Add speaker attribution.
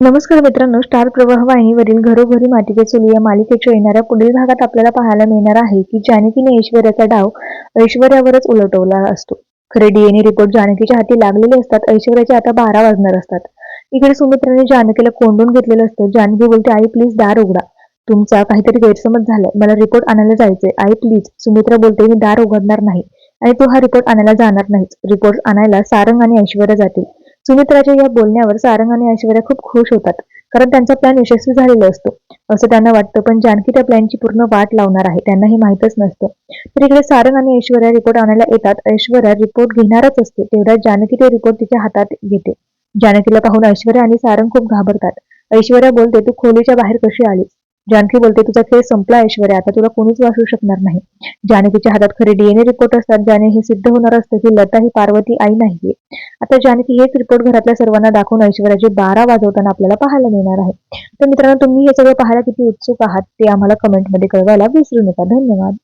Speaker 1: नमस्कार मित्रांनो स्टार प्रवाह वाहिनीवरील घरोघरी मातीचे चुली या मालिकेच्या येणाऱ्या पुढील भागात आपल्याला पाहायला मिळणार आहे की जानकीने ऐश्वर्याचा डाव ऐश्वर्यावरच उलटवला असतो. खरे डीएनए रिपोर्ट जानकीच्या हाती लागलेले असतात ऐश्वर्याचे आता बारा वाजणार असतात. इकडे सुमित्राने जानकीला कोंडून घेतलेलं असतं. जानकी बोलते आई प्लीज दार उघडा. तुमचा काहीतरी गैरसमज झालाय. मला रिपोर्ट आणायला जायचंय. आई प्लीज सुमित्रा बोलते मी दार उघडणार नाही आणि तो हा रिपोर्ट आणायला जाणार नाहीच. रिपोर्ट आणायला सारंग आणि ऐश्वर्या जातील. सुमित्राच्या या बोलण्यावर सारंग आणि ऐश्वर्या खूप खुश होतात कारण त्यांचा प्लॅन यशस्वी झालेला असतो. असं त्यांना वाटतं पण जानकी त्या प्लॅनची पूर्ण वाट लावणार आहे त्यांना हे माहीतच नसतं. तर इकडे सारंग आणि ऐश्वर्या रिपोर्ट आणायला येतात. ऐश्वर्या रिपोर्ट घेणारच असते तेवढ्या जानकी ते रिपोर्ट तिच्या हातात घेते जानकीला पाहून ऐश्वर्या आणि सारंग खूप घाबरतात. ऐश्वर्या बोलते तू खोलीच्या बाहेर कशी आलीस? जानकी बोलते तुझा खेळ संपला ऐश्वर्या. आता तुला कोणीच वाचू शकणार नाही. जानकीच्या हातात खरे डीएनए रिपोर्ट असतात ज्याने हे सिद्ध होणार असतं की लता ही पार्वती आई नाहीये. आता जानकी हेच रिपोर्ट घरातल्या सर्वांना दाखवून ऐश्वर्याचे बारा वाजवताना आपल्याला पाहायला मिळणार आहे. तर मित्रांनो तुम्ही हे सगळं पाहायला किती उत्सुक आहात ते आम्हाला कमेंटमध्ये कळवायला विसरू नका. धन्यवाद.